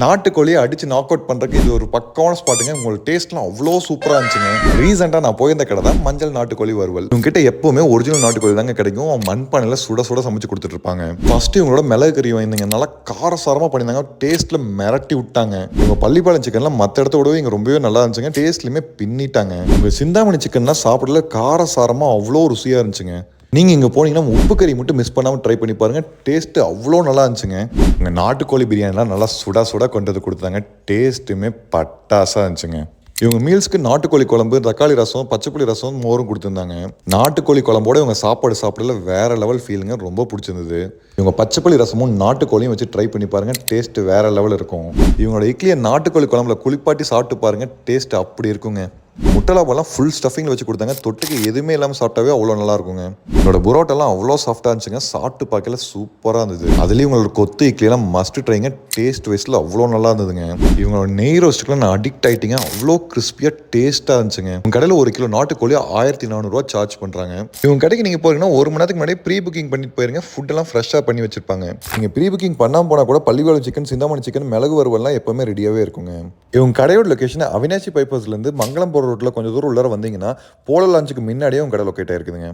நாட்டுக்கோழியை அடிச்சு knock out பண்றதுக்கு இது ஒரு பக்கமான ஸ்பாட்டுங்க உங்களோட டேஸ்ட்லாம் அவ்வளோ சூப்பராக இருந்துச்சுங்க. ரீசெண்டாக நான் போயிருந்த கடை தான் மஞ்சள் நாட்டுக்கோழி வறுவல். உங்ககிட்ட எப்பவுமே ஒரிஜினல் நாட்டுக்கோழி தாங்க கிடைக்கும். மண்பானையில் சுட சுட சமைச்சு கொடுத்துட்டு இருப்பாங்க. ஃபர்ஸ்ட் இவங்களோட மிளகு கறி வாங்கிங்க நல்லா காரசாரமாக பண்ணியிருந்தாங்க. டேஸ்ட்ல மிரட்டி விட்டாங்க. இவங்க பள்ளிப்பாளையம் சிக்கன்லாம் மற்ற இடத்த விடவே இங்கே ரொம்பவே நல்லா இருந்துச்சுங்க. டேஸ்ட்லையுமே பின்னிட்டாங்க. இவங்க சிந்தாமணி சிக்கன்லாம் சாப்பிடல. காரசாரமாக அவ்வளோ ருசியாக இருந்துச்சுங்க. நீங்கள் இங்கே போனீங்கன்னா உப்பு கறி மட்டும் மிஸ் பண்ணாமல் ட்ரை பண்ணி பாருங்கள் டேஸ்ட்டு அவ்வளோ நல்லா இருந்துச்சுங்க. இங்கே நாட்டுக்கோழி பிரியாணிலாம் நல்லா சுடா சுடா கொண்டு வந்து கொடுத்தாங்க. டேஸ்ட்டுமே பட்டாசாக இருந்துச்சுங்க. இவங்க மீல்ஸ்க்கு நாட்டுக்கோழி குழம்பு தக்காளி ரசம் பச்சைப்புளி ரசம் மோரும் கொடுத்துருந்தாங்க. நாட்டுக்கோழி குழம்போட இவங்க சாப்பாடு சாப்பிடல வேற லெவல் ஃபீலுங்க ரொம்ப பிடிச்சிருந்தது. இவங்க பச்சைப்புளி ரசமும் நாட்டுக்கோழியும் வச்சு ட்ரை பண்ணி பாருங்க டேஸ்ட் வேற லெவல் இருக்கும். இவங்களோட இட்லியை நாட்டுக்கோழி குழம்புல குளிப்பாட்டி சாப்பிட்டு பாருங்க டேஸ்ட் அப்படி இருக்குங்க. முட்டலாப்பெல்லாம் ஃபுல் ஸ்டஃபிங்கில் வச்சு கொடுத்தாங்க. தொட்டுக்கு எதுவுமே இல்லாமல் சாப்பிட்டாவே அவ்வளோ நல்லா இருக்குங்க என்னோட புரோட்டெல்லாம் அவ்வளோ சாஃப்டாக இருந்துச்சுங்க. சாப்பிட்டு பார்க்கல சூப்பராக இருந்தது. அதுலேயும் உங்களோட கொத்து இட்லியெல்லாம் மஸ்ட் ட்ரைங்க டேஸ்ட் வைஸில் அவ்வளோ நல்லா இருந்ததுங்க. இவங்களோட நெய் ரோஸ்ட்டுக்குலாம் நான் அடிக்ட் ஆகிட்டீங்க அவ்வளோ கிறிஸ்பியாக டேஸ்ட்டாக இருந்துச்சுங்க. உங்க கடையில் ஒரு கிலோ நாட்டுக்கோழி ஆயிரத்தி நானூறுரூவா சார்ஜ் பண்ணுறாங்க இவங்க கடைக்கு நீங்கள் போகிறீங்கன்னா ஒரு மணி நேரத்துக்கு முன்னாடி ப்ரீ புக்கிங் பண்ணிட்டு போயிருங்க ஃபுட்டெல்லாம் ஃப்ரெஷ்ஷாக பண்ணி வச்சிருப்பாங்க. நீங்கள் ப்ரீ புக்கிங் பண்ணாமல் போனால் கூட பள்ளிவாழ் சிக்கன் சிந்தாமணி சிக்கன் மிளகு வறுவல்லாம் எப்பவுமே ரெடியாகவே இருக்குங்க. இவங்க கடையோட லொக்கேஷன் அவினாசி பைப்பர்ஸ்லேருந்து மங்களம் போகிற ரோட்டில் கொஞ்சம் தூரம் உள்ளார வந்தீங்கன்னா போல லாஞ்சுக்கு முன்னாடியே உங்கள் கடை லொக்கேட் ஆயிருக்குதுங்க.